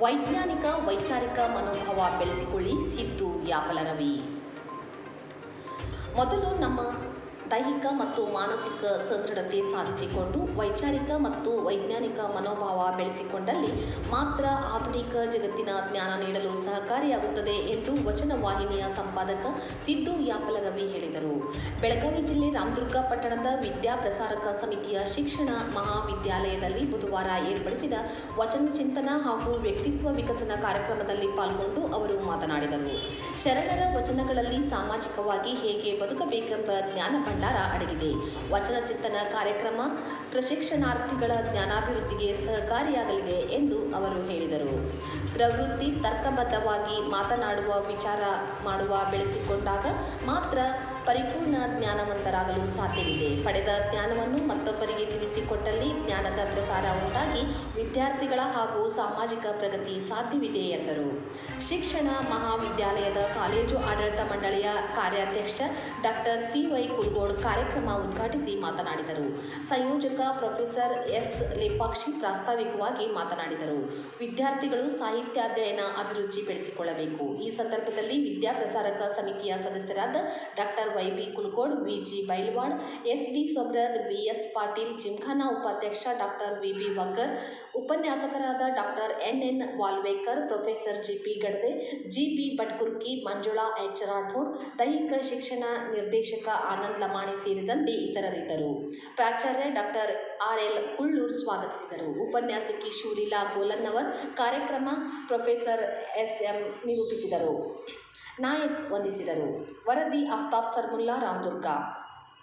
ವೈಜ್ಞಾನಿಕ ವೈಚಾರಿಕ ಮನೋಭಾವ ಬೆಳೆಸಿಕೊಳ್ಳಿ ಸಿದ್ದು ವ್ಯಾಪಲ ರವಿ. ಮೊದಲು ನಮ್ಮ ದೈಹಿಕ ಮತ್ತು ಮಾನಸಿಕ ಸದೃಢತೆ ಸಾಧಿಸಿಕೊಂಡು ವೈಚಾರಿಕ ಮತ್ತು ವೈಜ್ಞಾನಿಕ ಮನೋಭಾವ ಬೆಳೆಸಿಕೊಂಡಲ್ಲಿ ಮಾತ್ರ ಆಧುನಿಕ ಜಗತ್ತಿನ ಜ್ಞಾನ ನೀಡಲು ಸಹಕಾರಿಯಾಗುತ್ತದೆ ಎಂದು ವಚನ ವಾಹಿನಿಯ ಸಂಪಾದಕ ಸಿದ್ದು ಯಾಪಲ ರವಿ ಹೇಳಿದರು. ಬೆಳಗಾವಿ ಜಿಲ್ಲೆ ರಾಮದುರ್ಗ ಪಟ್ಟಣದ ವಿದ್ಯಾ ಪ್ರಸಾರಕ ಸಮಿತಿಯ ಶಿಕ್ಷಣ ಮಹಾವಿದ್ಯಾಲಯದಲ್ಲಿ ಬುಧವಾರ ಏರ್ಪಡಿಸಿದ ವಚನ ಚಿಂತನ ಹಾಗೂ ವ್ಯಕ್ತಿತ್ವ ವಿಕಸನ ಕಾರ್ಯಕ್ರಮದಲ್ಲಿ ಪಾಲ್ಗೊಂಡು ಅವರು ಮಾತನಾಡಿದರು. ಶರಣರ ವಚನಗಳಲ್ಲಿ ಸಾಮಾಜಿಕವಾಗಿ ಹೇಗೆ ಬದುಕಬೇಕೆಂಬ ಜ್ಞಾನ ಭಂಡಾರ ಅಡಗಿದೆ. ವಚನ ಚಿಂತನ ಕಾರ್ಯಕ್ರಮ ಪ್ರಶಿಕ್ಷಣಾರ್ಥಿಗಳ ಜ್ಞಾನಾಭಿವೃದ್ಧಿಗೆ ಸಹಕಾರಿಯಾಗಲಿದೆ ಎಂದು ಅವರು ಹೇಳಿದರು. ಪ್ರವೃತ್ತಿ ತರ್ಕಬದ್ಧವಾಗಿ ಮಾತನಾಡುವ ವಿಚಾರ ಮಾಡುವ ಬೆಳೆಸಿಕೊಂಡಾಗ ಮಾತ್ರ ಪರಿಪೂರ್ಣ ಜ್ಞಾನವಂತರಾಗಲು ಸಾಧ್ಯವಿದೆ. ಪಡೆದ ಜ್ಞಾನವನ್ನು ಮತ್ತೊಬ್ಬರಿಗೆ ತಿಳಿಸಿಕೊಟ್ಟಲ್ಲಿ ಜ್ಞಾನದ ಪ್ರಸಾರ ಉಂಟಾಗಿ ವಿದ್ಯಾರ್ಥಿಗಳ ಹಾಗೂ ಸಾಮಾಜಿಕ ಪ್ರಗತಿ ಸಾಧ್ಯವಿದೆ ಎಂದರು. ಶಿಕ್ಷಣ ಮಹಾವಿದ್ಯಾಲಯದ ಕಾಲೇಜು ಆಡಳಿತ ಮಂಡಳಿಯ ಕಾರ್ಯಾಧ್ಯಕ್ಷ ಡಾಕ್ಟರ್ ಸಿ ವೈ ಕುಲ್ಗೋಡ್ ಕಾರ್ಯಕ್ರಮ ಉದ್ಘಾಟಿಸಿ ಮಾತನಾಡಿದರು. ಸಂಯೋಜಕ ಪ್ರೊಫೆಸರ್ ಎಸ್. ಲೇಪಾಕ್ಷಿ ಪ್ರಾಸ್ತಾವಿಕವಾಗಿ ಮಾತನಾಡಿದರು. ವಿದ್ಯಾರ್ಥಿಗಳು ಸಾಹಿತ್ಯಾಧ್ಯಯನ ಅಭಿರುಚಿ ಬೆಳೆಸಿಕೊಳ್ಳಬೇಕು. ಈ ಸಂದರ್ಭದಲ್ಲಿ ವಿದ್ಯಾಪ್ರಸಾರಕ ಸಮಿತಿಯ ಸದಸ್ಯರಾದ doctor Y B V G Bailwad S B Sobrad B S Patil, gymkhana ಉಪಾಧ್ಯಕ್ಷ ಡಾಕ್ಟರ್ ವಿ ಬಿ ವಕ್ಕರ್, ಉಪನ್ಯಾಸಕರಾದ doctor N N Walvekar, professor G P Gadade G P Bhatkurki, Manjula H Rathod, ದೈಹಿಕ ಶಿಕ್ಷಣ ನಿರ್ದೇಶಕ ಆನಂದ್ ಲಮಾಣಿ ಸೇರಿದಂತೆ ಇತರರಿದ್ದರು. ಪ್ರಾಚಾರ್ಯ ಡಾಕ್ಟರ್ ಆರ್ ಎಲ್ ಕುಳ್ಳೂರ್ ಸ್ವಾಗತಿಸಿದರು. ಉಪನ್ಯಾಸಕಿ ಶೂಲೀಲಾ ಗೋಲನ್ನವರ್, ಕಾರ್ಯಕ್ರಮ ಪ್ರೊಫೆಸರ್ ಎಸ್ ಎಂ ನಿರೂಪಿಸಿದರು. ನಾಯಕ್ ವಂದಿಸಿದರು. ವರದಿ ಅಫ್ತಾಬ್ ಸರ್ಮುಲ್ಲಾ ರಾಮದುರ್ಗ.